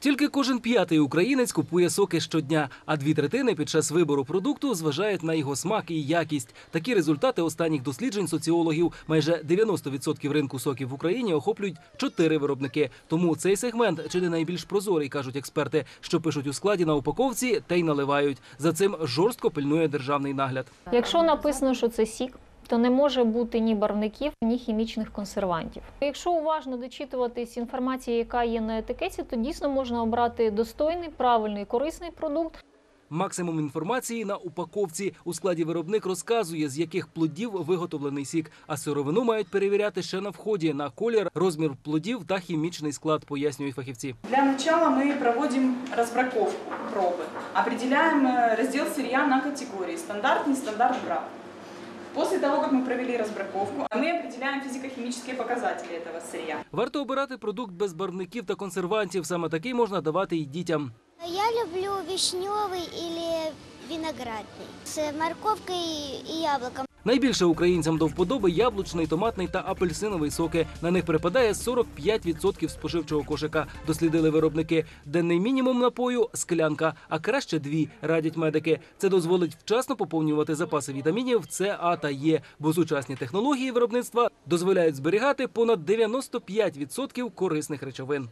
Тільки кожен п'ятий українець купує соки щодня, а дві третини під час вибору продукту зважають на його смак і якість. Такі результати останніх досліджень соціологів. Майже 90% ринку соків в Україні охоплюють чотири виробники. Тому цей сегмент чи не найбільш прозорий, кажуть експерти, що пишуть у складі на упаковці, те й наливають. За цим жорстко пильнує державний нагляд. Якщо написано, що це сік, то не може бути ні барвників, ні хімічних консервантів. Якщо уважно дочитуватись інформації, яка є на етикеті, то дійсно можна обрати достойний, правильний, корисний продукт. Максимум інформації на упаковці. У складі виробник розказує, з яких плодів виготовлений сік, а сировину мають перевіряти ще на вході на колір, розмір плодів та хімічний склад, пояснюють фахівці. Для начала мы проводим разбраковку пробы. Определяем э, раздел сырья на категории стандарт, нестандарт, брак. После того, как мы провели разбраковку, мы определяем физико-химические показатели этого сырья. Варто обирати продукт без барвників та консервантів. Саме такий можна давати і дітям. Я люблю вишневый или виноградный с морковкой и яблоком. Найбільше українцям до вподоби яблучний, томатний та апельсиновий соки. На них припадає 45% споживчого кошика. Дослідили виробники. Денний мінімум напою склянка, а краще дві, радять медики. Це дозволить вчасно поповнювати запаси вітамінів С, А та Е, бо сучасні технології виробництва дозволяють зберігати понад 95% корисних речовин.